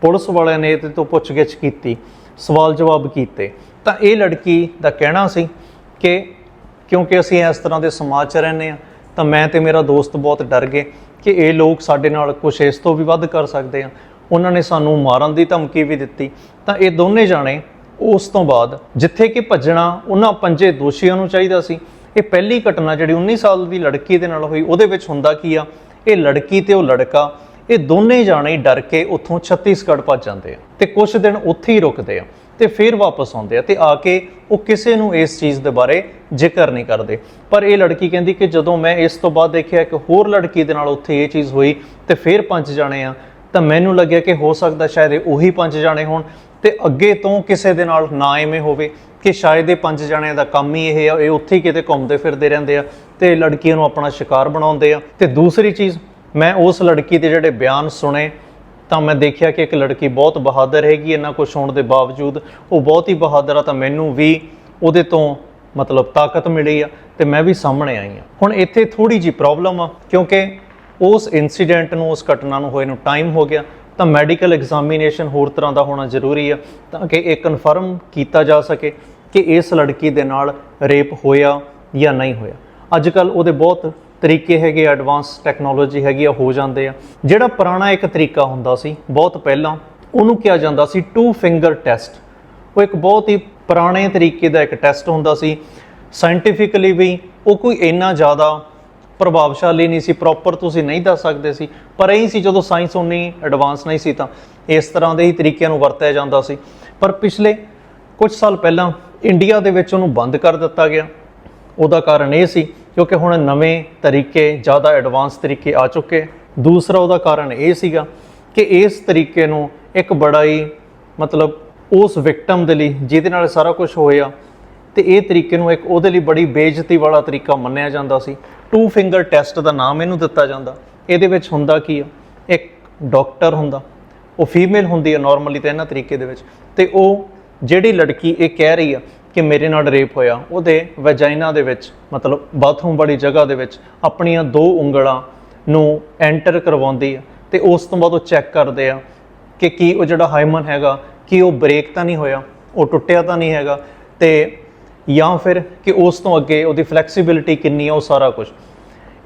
ਪੁਲਿਸ ਵਾਲਿਆਂ ਨੇ ਇਹਦੇ ਤੋਂ ਪੁੱਛਗਿੱਛ ਕੀਤੀ, ਸਵਾਲ ਜਵਾਬ ਕੀਤੇ, ਤਾਂ ਇਹ ਲੜਕੀ ਦਾ ਕਹਿਣਾ ਸੀ ਕਿ ਕਿਉਂਕਿ ਅਸੀਂ ਇਸ ਤਰ੍ਹਾਂ ਦੇ ਸਮਾਜ 'ਚ ਰਹਿੰਦੇ ਆ ਤਾਂ ਮੈਂ ਤੇ ਮੇਰਾ ਦੋਸਤ ਬਹੁਤ ਡਰ ਗਏ ਕਿ ਇਹ ਲੋਕ ਸਾਡੇ ਨਾਲ ਕੁਝ ਇਸ ਤੋਂ ਵੀ ਵੱਧ ਕਰ ਸਕਦੇ ਆ। ਉਹਨਾਂ ਨੇ ਸਾਨੂੰ ਮਾਰਨ ਦੀ ਧਮਕੀ ਵੀ ਦਿੱਤੀ। ਤਾਂ ਇਹ ਦੋਨੇ ਜਾਣੇ ਉਸ ਤੋਂ ਬਾਅਦ ਜਿੱਥੇ ਕਿ ਭੱਜਣਾ ਉਹਨਾਂ ਪੰਜੇ ਦੋਸ਼ੀਆਂ ਨੂੰ ਚਾਹੀਦਾ ਸੀ। ਇਹ ਪਹਿਲੀ ਘਟਨਾ ਜਿਹੜੀ 19 ਸਾਲ ਦੀ ਲੜਕੀ ਦੇ ਨਾਲ ਹੋਈ, ਉਹਦੇ ਵਿੱਚ ਹੁੰਦਾ ਕੀ ਆ? ਇਹ ਲੜਕੀ ਤੇ ਉਹ ਲੜਕਾ, ਇਹ ਦੋਨੇ ਜਾਣੇ ਡਰ ਕੇ ਉੱਥੋਂ ਛੱਤੀਸਗੜ੍ਹ ਭੱਜ ਜਾਂਦੇ ਆ ਤੇ ਕੁਝ ਦਿਨ ਉੱਥੇ ਹੀ ਰੁਕਦੇ ਆ ਤੇ ਫਿਰ ਵਾਪਸ ਆਉਂਦੇ ਆ ਤੇ ਆ ਕੇ ਉਹ ਕਿਸੇ ਨੂੰ ਇਸ ਚੀਜ਼ ਦੇ ਬਾਰੇ ਜ਼ਿਕਰ ਨਹੀਂ ਕਰਦੇ। ਪਰ ਇਹ ਲੜਕੀ ਕਹਿੰਦੀ ਕਿ ਜਦੋਂ ਮੈਂ ਇਸ ਤੋਂ ਬਾਅਦ ਦੇਖਿਆ ਕਿ ਹੋਰ ਲੜਕੀ ਦੇ ਨਾਲ ਉੱਥੇ ਇਹ ਚੀਜ਼ ਹੋਈ ਤੇ ਫਿਰ ਪੰਜ ਜਾਣੇ ਆ, ਤਾਂ ਮੈਨੂੰ ਲੱਗਿਆ ਕਿ ਹੋ ਸਕਦਾ ਸ਼ਾਇਦ ਇਹ ਉਹੀ ਪੰਜ ਜਾਣੇ ਹੋਣ ਤੇ ਅੱਗੇ ਤੋਂ ਕਿਸੇ ਦੇ ਨਾਲ ਨਾ ਐਵੇਂ ਹੋਵੇ। ਕਿ ਸ਼ਾਇਦ ਇਹ ਪੰਜ ਜਣਿਆਂ ਦਾ ਕੰਮ ਹੀ ਇਹ ਆ, ਇਹ ਉੱਥੇ ਹੀ ਕਿਤੇ ਘੁੰਮਦੇ ਫਿਰਦੇ ਰਹਿੰਦੇ ਆ ਤੇ ਲੜਕੀਆਂ ਨੂੰ ਆਪਣਾ ਸ਼ਿਕਾਰ ਬਣਾਉਂਦੇ ਆ। ਤੇ ਦੂਸਰੀ ਚੀਜ਼, ਮੈਂ ਉਸ ਲੜਕੀ ਦੇ ਜਿਹੜੇ ਬਿਆਨ ਸੁਣੇ, ਤਾਂ ਮੈਂ ਦੇਖਿਆ ਕਿ ਇੱਕ ਲੜਕੀ ਬਹੁਤ ਬਹਾਦਰ ਹੈਗੀ ਇੰਨਾ ਕੁਝ ਹੋਣ ਦੇ ਬਾਵਜੂਦ, ਉਹ ਬਹੁਤ ਹੀ ਬਹਾਦਰ ਆ, ਤਾਂ ਮੈਨੂੰ ਵੀ ਉਹਦੇ ਤੋਂ ਮਤਲਬ ਤਾਕਤ ਮਿਲੀ ਆ ਤੇ ਮੈਂ ਵੀ ਸਾਹਮਣੇ ਆਈ ਆ। ਹੁਣ ਇੱਥੇ ਥੋੜੀ ਜੀ ਪ੍ਰੋਬਲਮ ਆ, ਕਿਉਂਕਿ ਉਸ ਇਨਸੀਡੈਂਟ ਨੂੰ, ਉਸ ਘਟਨਾ ਨੂੰ ਹੋਏ ਨੂੰ ਟਾਈਮ ਹੋ ਗਿਆ। ਤਾਂ ਮੈਡੀਕਲ ਐਗਜ਼ਾਮੀਨੇਸ਼ਨ ਹੋਰ ਤਰ੍ਹਾਂ ਦਾ ਹੋਣਾ ਜ਼ਰੂਰੀ ਆ ਤਾਂ ਕਿ ਇਹ ਕਨਫਰਮ ਕੀਤਾ ਜਾ ਸਕੇ ਕਿ ਇਸ ਲੜਕੀ ਦੇ ਨਾਲ ਰੇਪ ਹੋਇਆ ਜਾਂ ਨਹੀਂ ਹੋਇਆ। ਅੱਜ ਕੱਲ ਉਹਦੇ ਬਹੁਤ ਤਰੀਕੇ ਹੈਗੇ ਐਡਵਾਂਸ ਟੈਕਨੋਲੋਜੀ ਹੈਗੀ ਆ, ਹੋ ਜਾਂਦੇ ਆ। ਜਿਹੜਾ ਪੁਰਾਣਾ ਇੱਕ ਤਰੀਕਾ ਹੁੰਦਾ ਸੀ, ਬਹੁਤ ਪਹਿਲਾਂ, ਉਹਨੂੰ ਕਿਹਾ ਜਾਂਦਾ ਸੀ ਟੂ ਫਿੰਗਰ ਟੈਸਟ ਉਹ ਇੱਕ ਬਹੁਤ ਹੀ ਪੁਰਾਣੇ ਤਰੀਕੇ ਦਾ ਇੱਕ ਟੈਸਟ ਹੁੰਦਾ ਸੀ। ਸਾਇੰਟੀਫਿਕਲੀ ਵੀ ਉਹ ਕੋਈ ਇੰਨਾ ਜ਼ਿਆਦਾ ਪ੍ਰਭਾਵਸ਼ਾਲੀ ਨਹੀਂ ਸੀ ਪ੍ਰੋਪਰ ਤੁਸੀਂ ਨਹੀਂ ਦੱਸ ਸਕਦੇ ਸੀ, ਪਰ ਇਹੀ ਸੀ ਜਦੋਂ ਸਾਇੰਸ ਉਨੀ ਐਡਵਾਂਸ ਨਹੀਂ ਸੀ ਤਾਂ ਇਸ ਤਰ੍ਹਾਂ ਦੇ ਹੀ ਤਰੀਕਿਆਂ ਨੂੰ ਵਰਤਿਆ ਜਾਂਦਾ ਸੀ। ਪਰ ਪਿਛਲੇ ਕੁਝ ਸਾਲ ਪਹਿਲਾਂ ਇੰਡੀਆ ਦੇ ਵਿੱਚ ਉਹਨੂੰ ਬੰਦ ਕਰ ਦਿੱਤਾ ਗਿਆ। ਉਹਦਾ ਕਾਰਨ ਇਹ ਸੀ, ਕਿਉਂਕਿ ਹੁਣ ਨਵੇਂ ਤਰੀਕੇ, ਜ਼ਿਆਦਾ ਐਡਵਾਂਸ ਤਰੀਕੇ ਆ ਚੁੱਕੇ। ਦੂਸਰਾ ਉਹਦਾ ਕਾਰਨ ਇਹ ਸੀਗਾ ਕਿ ਇਸ ਤਰੀਕੇ ਨੂੰ ਇੱਕ ਬੜਾ ਹੀ ਮਤਲਬ ਉਸ ਵਿਕਟਮ ਦੇ ਲਈ, ਜਿਹਦੇ ਨਾਲ ਸਾਰਾ ਕੁਝ ਹੋਇਆ, ਤੇ ਇਹ ਤਰੀਕੇ ਨੂੰ ਇੱਕ ਉਹਦੇ ਲਈ ਬੜੀ ਬੇਇੱਜ਼ਤੀ ਵਾਲਾ ਤਰੀਕਾ ਮੰਨਿਆ ਜਾਂਦਾ ਸੀ। ਟੂ ਫਿੰਗਰ ਟੈਸਟ ਦਾ ਨਾਮ ਇਹਨੂੰ ਦਿੱਤਾ ਜਾਂਦਾ। ਇਹਦੇ ਵਿੱਚ ਹੁੰਦਾ ਕੀ ਆ? ਇੱਕ ਡਾਕਟਰ ਹੁੰਦਾ, ਉਹ ਫੀਮੇਲ ਹੁੰਦੀ ਹੈ ਨਾਰਮਲੀ ਤਾਂ ਇਹਨਾਂ ਤਰੀਕੇ ਦੇ ਵਿੱਚ। ਤੇ ਉਹ ਜਿਹੜੀ ਲੜਕੀ ਇਹ ਕਹਿ ਰਹੀ ਆ ਕਿ ਮੇਰੇ ਨਾਲ ਰੇਪ ਹੋਇਆ, ਉਹਦੇ ਵੈਜਾਈਨਾ ਦੇ ਵਿੱਚ, ਮਤਲਬ ਬਾਥਰੂਮ ਵਾਲੀ ਜਗ੍ਹਾ ਦੇ ਵਿੱਚ ਆਪਣੀਆਂ ਦੋ ਉਂਗਲਾਂ ਨੂੰ ਐਂਟਰ ਕਰਵਾਉਂਦੀ ਆ ਤੇ ਉਸ ਤੋਂ ਬਾਅਦ ਉਹ ਚੈੱਕ ਕਰਦੇ ਆ ਕਿ ਕੀ ਉਹ ਜਿਹੜਾ ਹਾਈਮਨ ਹੈਗਾ, ਕੀ ਉਹ ਬ੍ਰੇਕ ਤਾਂ ਨਹੀਂ ਹੋਇਆ, ਉਹ ਟੁੱਟਿਆ ਤਾਂ ਨਹੀਂ ਹੈਗਾ ਤੇ ਜਾਂ ਫਿਰ ਕਿ ਉਸ ਤੋਂ ਅੱਗੇ ਉਹਦੀ ਫਲੈਕਸੀਬਿਲਿਟੀ ਕਿੰਨੀ ਆ, ਉਹ ਸਾਰਾ ਕੁਝ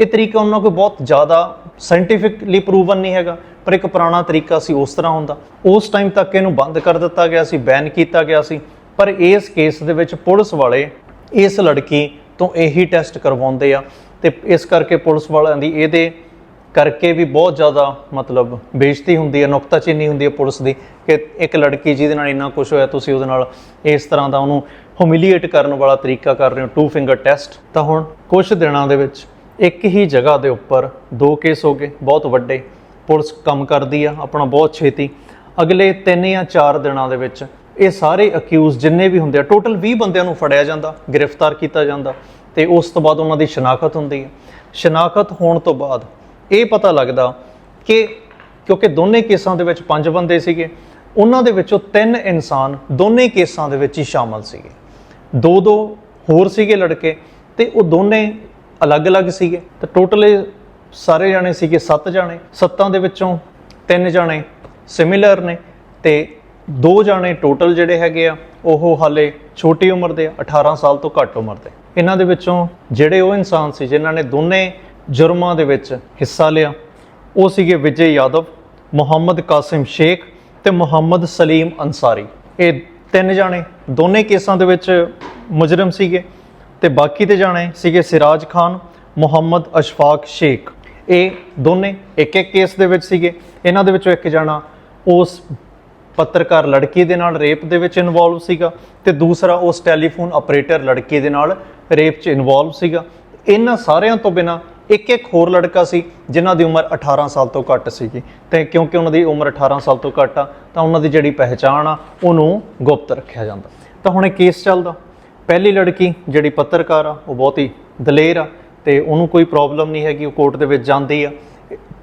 ਇਹ ਤਰੀਕਾ ਉਹਨਾਂ ਕੋਲ ਬਹੁਤ ਜ਼ਿਆਦਾ ਸਾਇੰਟੀਫਿਕਲੀ ਪ੍ਰੂਵਨ ਨਹੀਂ ਹੈਗਾ, ਪਰ ਇੱਕ ਪੁਰਾਣਾ ਤਰੀਕਾ ਸੀ ਉਸ ਤਰ੍ਹਾਂ ਹੁੰਦਾ। ਉਸ ਟਾਈਮ ਤੱਕ ਇਹਨੂੰ ਬੰਦ ਕਰ ਦਿੱਤਾ ਗਿਆ ਸੀ ਬੈਨ ਕੀਤਾ ਗਿਆ ਸੀ। ਪਰ ਇਸ ਕੇਸ ਦੇ ਵਿੱਚ ਪੁਲਿਸ ਵਾਲੇ ਇਸ ਲੜਕੀ ਤੋਂ ਇਹੀ ਟੈਸਟ ਕਰਵਾਉਂਦੇ ਆ ਤੇ ਇਸ ਕਰਕੇ ਪੁਲਿਸ ਵਾਲਿਆਂ ਦੀ ਇਹਦੇ ਕਰਕੇ ਵੀ ਬਹੁਤ ਜ਼ਿਆਦਾ ਮਤਲਬ ਬੇਇੱਜ਼ਤੀ ਹੁੰਦੀ ਹੈ, ਨੁਕਤਾਚੀਨੀ ਹੁੰਦੀ ਹੈ ਪੁਲਿਸ ਦੀ ਕਿ ਇੱਕ ਲੜਕੀ ਜਿਹਦੇ ਨਾਲ ਇੰਨਾ ਕੁਝ ਹੋਇਆ, ਤੁਸੀਂ ਉਹਦੇ ਨਾਲ ਇਸ ਤਰ੍ਹਾਂ ਦਾ ਉਹਨੂੰ ਹਿਊਮਿਲੀਏਟ ਕਰਨ ਵਾਲਾ ਤਰੀਕਾ ਕਰ ਰਹੇ ਹੋ ਟੂ ਫਿੰਗਰ ਟੈਸਟ ਤਾਂ ਹੁਣ ਕੁਝ ਦਿਨਾਂ ਦੇ ਵਿੱਚ ਇੱਕ ਹੀ ਜਗ੍ਹਾ ਦੇ ਉੱਪਰ ਦੋ ਕੇਸ ਹੋ ਗਏ, ਬਹੁਤ ਵੱਡੇ, ਪੁਲਿਸ ਕੰਮ ਕਰਦੀ ਆ, ਆਪਣਾ ਬਹੁਤ ਛੇਤੀ। ਅਗਲੇ 3 ਜਾਂ 4 ਦਿਨਾਂ ਦੇ ਵਿੱਚ ਇਹ ਸਾਰੇ ਅਕਿਊਜ਼ ਜਿੰਨੇ ਵੀ ਹੁੰਦੇ ਆ ਟੋਟਲ 20 ਬੰਦਿਆਂ ਨੂੰ ਫੜਿਆ ਜਾਂਦਾ, ਗ੍ਰਿਫਤਾਰ ਕੀਤਾ ਜਾਂਦਾ, ਤੇ ਉਸ ਤੋਂ ਬਾਅਦ ਉਹਨਾਂ ਦੀ ਸ਼ਨਾਖਤ ਹੁੰਦੀ ਹੈ ਸ਼ਨਾਖਤ ਹੋਣ ਤੋਂ ਬਾਅਦ ਇਹ ਪਤਾ ਲੱਗਦਾ ਕਿ ਕਿਉਂਕਿ ਦੋਨੇ ਕੇਸਾਂ ਦੇ ਵਿੱਚ ਪੰਜ ਬੰਦੇ ਸੀਗੇ, ਉਹਨਾਂ ਦੇ ਵਿੱਚੋਂ ਤਿੰਨ ਇਨਸਾਨ ਦੋਨੇ ਕੇਸਾਂ ਦੇ ਵਿੱਚ ਹੀ ਸ਼ਾਮਲ ਸੀਗੇ। ਦੋ ਦੋ ਹੋਰ ਸੀਗੇ ਲੜਕੇ ਤੇ ਉਹ ਦੋਨੇ ਅਲੱਗ-ਅਲੱਗ ਸੀਗੇ। ਤੇ ਟੋਟਲ ਸਾਰੇ ਜਾਣੇ ਸੀਗੇ 7 ਜਾਣੇ। ਸੱਤਾਂ ਦੇ ਵਿੱਚੋਂ ਤਿੰਨ ਜਾਣੇ ਸਿਮਿਲਰ ਨੇ ਤੇ ਦੋ ਜਾਣੇ ਟੋਟਲ ਜਿਹੜੇ ਹੈਗੇ ਆ, ਉਹ ਹਾਲੇ ਛੋਟੀ ਉਮਰ ਦੇ ਆ 18 ਸਾਲ ਤੋਂ ਘੱਟ ਉਮਰ ਦੇ। ਇਹਨਾਂ ਦੇ ਵਿੱਚੋਂ ਜਿਹੜੇ ਉਹ ਇਨਸਾਨ ਸੀ, ਜਿਨ੍ਹਾਂ ਨੇ ਦੋਨੇ ਜੁਰਮਾਂ ਦੇ ਵਿੱਚ ਹਿੱਸਾ ਲਿਆ, ਉਹ ਸੀਗੇ ਵਿਜੇ ਯਾਦਵ, ਮੁਹੰਮਦ ਕਾਸਿਮ ਸ਼ੇਖ ਤੇ ਮੁਹੰਮਦ ਸਲੀਮ ਅਨਸਾਰੀ। ਇਹ ਤਿੰਨ ਜਾਣੇ, ਦੋਨੇ ਕੇਸਾਂ ਦੇ ਵਿੱਚ ਮੁਜਰਮ ਸੀਗੇ ਤੇ ਬਾਕੀ ਦੇ ਜਾਣੇ ਸੀਗੇ ਸਿਰਾਜ ਖਾਨ, ਮੁਹੰਮਦ ਅਸ਼ਫਾਕ ਸ਼ੇਖ। ਇਹ ਦੋਨੇ ਇੱਕ ਇੱਕ ਕੇਸ ਦੇ ਵਿੱਚ ਸੀਗੇ। ਇਹਨਾਂ ਦੇ ਵਿੱਚੋਂ ਇੱਕ ਜਾਣਾ ਉਸ ਪੱਤਰਕਾਰ ਲੜਕੀ ਦੇ ਨਾਲ ਰੇਪ ਦੇ ਵਿੱਚ ਇਨਵੋਲਵ ਸੀਗਾ ਤੇ ਦੂਸਰਾ ਉਸ ਟੈਲੀਫੋਨ ਆਪਰੇਟਰ ਲੜਕੀ ਦੇ ਨਾਲ ਰੇਪ 'ਚ ਇਨਵੋਲਵ ਸੀਗਾ। ਇਹਨਾਂ ਸਾਰਿਆਂ ਤੋਂ ਬਿਨਾ ਇੱਕ ਇੱਕ ਹੋਰ ਲੜਕਾ ਸੀ ਜਿਨ੍ਹਾਂ ਦੀ ਉਮਰ 18 ਸਾਲ ਤੋਂ ਘੱਟ ਸੀਗੀ। ਤੇ ਕਿਉਂਕਿ ਉਹਨਾਂ ਦੀ ਉਮਰ 18 ਸਾਲ ਤੋਂ ਘੱਟ ਆ, ਤਾਂ ਉਹਨਾਂ ਦੀ ਜਿਹੜੀ ਪਹਿਚਾਣ ਆ, ਉਹਨੂੰ ਗੁਪਤ ਰੱਖਿਆ ਜਾਂਦਾ। ਤਾਂ ਹੁਣ ਇਹ ਕੇਸ ਚੱਲਦਾ। ਪਹਿਲੀ ਲੜਕੀ ਜਿਹੜੀ ਪੱਤਰਕਾਰ ਆ, ਉਹ ਬਹੁਤ ਹੀ ਦਲੇਰ ਆ ਤੇ ਉਹਨੂੰ ਕੋਈ ਪ੍ਰੋਬਲਮ ਨਹੀਂ ਹੈਗੀ, ਉਹ ਕੋਰਟ ਦੇ ਵਿੱਚ ਜਾਂਦੀ ਆ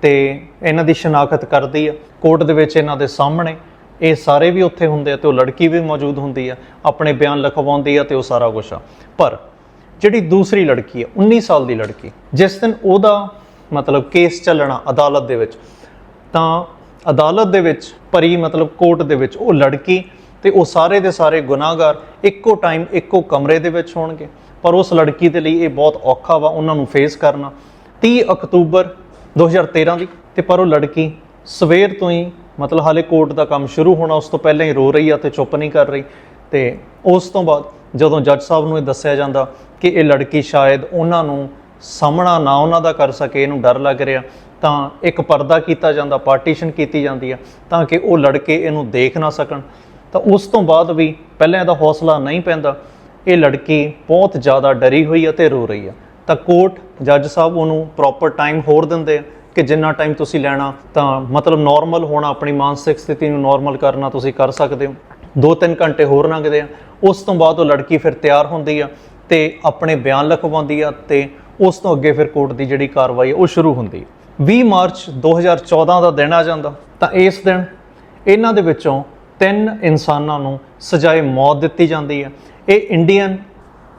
ਤੇ ਇਹਨਾਂ ਦੀ ਸ਼ਨਾਖਤ ਕਰਦੀ ਆ। ਕੋਰਟ ਦੇ ਵਿੱਚ ਇਹਨਾਂ ਦੇ ਸਾਹਮਣੇ ਇਹ ਸਾਰੇ ਵੀ ਉੱਥੇ ਹੁੰਦੇ ਆ ਤੇ ਉਹ ਲੜਕੀ ਵੀ ਮੌਜੂਦ ਹੁੰਦੀ ਆ, ਆਪਣੇ ਬਿਆਨ ਲਿਖਵਾਉਂਦੀ ਆ ਤੇ ਉਹ ਸਾਰਾ ਕੁਝ ਆ। ਪਰ ਜਿਹੜੀ ਦੂਸਰੀ ਲੜਕੀ ਹੈ 19 ਸਾਲ ਦੀ ਲੜਕੀ, ਜਿਸ ਦਿਨ ਉਹਦਾ ਮਤਲਬ ਕੇਸ ਚੱਲਣਾ ਅਦਾਲਤ ਦੇ ਵਿੱਚ, ਤਾਂ ਅਦਾਲਤ ਦੇ ਵਿੱਚ ਭਰੀ ਮਤਲਬ ਕੋਰਟ ਦੇ ਵਿੱਚ ਉਹ ਲੜਕੀ ਤੇ ਉਹ ਸਾਰੇ ਦੇ ਸਾਰੇ ਗੁਨਾਹਗਾਰ ਇੱਕੋ ਟਾਈਮ ਇੱਕੋ ਕਮਰੇ ਦੇ ਵਿੱਚ ਹੋਣਗੇ। ਪਰ ਉਸ ਲੜਕੀ ਦੇ ਲਈ ਇਹ ਬਹੁਤ ਔਖਾ ਵਾ, ਉਹਨਾਂ ਨੂੰ ਫੇਸ ਕਰਨਾ। 30 ਅਕਤੂਬਰ 2013 ਦੀ, ਤੇ ਪਰ ਉਹ ਲੜਕੀ ਸਵੇਰ ਤੋਂ ਹੀ ਮਤਲਬ ਹਾਲੇ ਕੋਰਟ ਦਾ ਕੰਮ ਸ਼ੁਰੂ ਹੋਣਾ, ਉਸ ਤੋਂ ਪਹਿਲਾਂ ਹੀ ਰੋ ਰਹੀ ਆ ਤੇ ਚੁੱਪ ਨਹੀਂ ਕਰ ਰਹੀ। ਤੇ ਉਸ ਤੋਂ ਬਾਅਦ ਜਦੋਂ ਜੱਜ ਸਾਹਿਬ ਨੂੰ ਇਹ ਦੱਸਿਆ ਜਾਂਦਾ ਕਿ ਇਹ ਲੜਕੀ ਸ਼ਾਇਦ ਉਹਨਾਂ ਨੂੰ ਸਾਹਮਣਾ ਨਾ ਉਹਨਾਂ ਦਾ ਕਰ ਸਕੇ, ਇਹਨੂੰ ਡਰ ਲੱਗ ਰਿਹਾ, ਤਾਂ ਇੱਕ ਪਰਦਾ ਕੀਤਾ ਜਾਂਦਾ, ਪਾਰਟੀਸ਼ਨ ਕੀਤੀ ਜਾਂਦੀ ਆ, ਤਾਂ ਕਿ ਉਹ ਲੜਕੇ ਇਹਨੂੰ ਦੇਖ ਨਾ ਸਕਣ। ਤਾਂ ਉਸ ਤੋਂ ਬਾਅਦ ਵੀ ਪਹਿਲਾਂ ਇਹਦਾ ਹੌਸਲਾ ਨਹੀਂ ਪੈਂਦਾ। ਇਹ ਲੜਕੀ ਬਹੁਤ ਜ਼ਿਆਦਾ ਡਰੀ ਹੋਈ ਅਤੇ ਰੋ ਰਹੀ ਆ। ਤਾਂ ਕੋਰਟ, ਜੱਜ ਸਾਹਿਬ ਉਹਨੂੰ ਪ੍ਰੋਪਰ ਟਾਈਮ ਹੋਰ ਦਿੰਦੇ ਆ ਕਿ ਜਿੰਨਾ ਟਾਈਮ ਤੁਸੀਂ ਲੈਣਾ, ਤਾਂ ਮਤਲਬ ਨਾਰਮਲ ਹੋਣਾ, ਆਪਣੀ ਮਾਨਸਿਕ ਸਥਿਤੀ ਨੂੰ ਨਾਰਮਲ ਕਰਨਾ ਤੁਸੀਂ ਕਰ ਸਕਦੇ ਹੋ। 2-3 ਘੰਟੇ ਹੋਰ ਲੰਘਦੇ ਆ। ਉਸ ਤੋਂ ਬਾਅਦ ਉਹ ਲੜਕੀ ਫਿਰ ਤਿਆਰ ਹੁੰਦੀ ਆ ਤੇ ਆਪਣੇ ਬਿਆਨ ਲਿਖਵਾਉਂਦੀ ਆ ਤੇ ਉਸ ਤੋਂ ਅੱਗੇ ਫਿਰ ਕੋਰਟ ਦੀ ਜਿਹੜੀ ਕਾਰਵਾਈ ਹੈ ਉਹ ਸ਼ੁਰੂ ਹੁੰਦੀ ਹੈ 20 ਮਾਰਚ 2014 ਦਾ ਦਿਨ ਆ ਜਾਂਦਾ, ਤਾਂ ਇਸ ਦਿਨ ਇਹਨਾਂ ਦੇ ਵਿੱਚੋਂ ਤਿੰਨ ਇਨਸਾਨਾਂ ਨੂੰ ਸਜ਼ਾਏ ਮੌਤ ਦਿੱਤੀ ਜਾਂਦੀ ਹੈ ਇਹ ਇੰਡੀਅਨ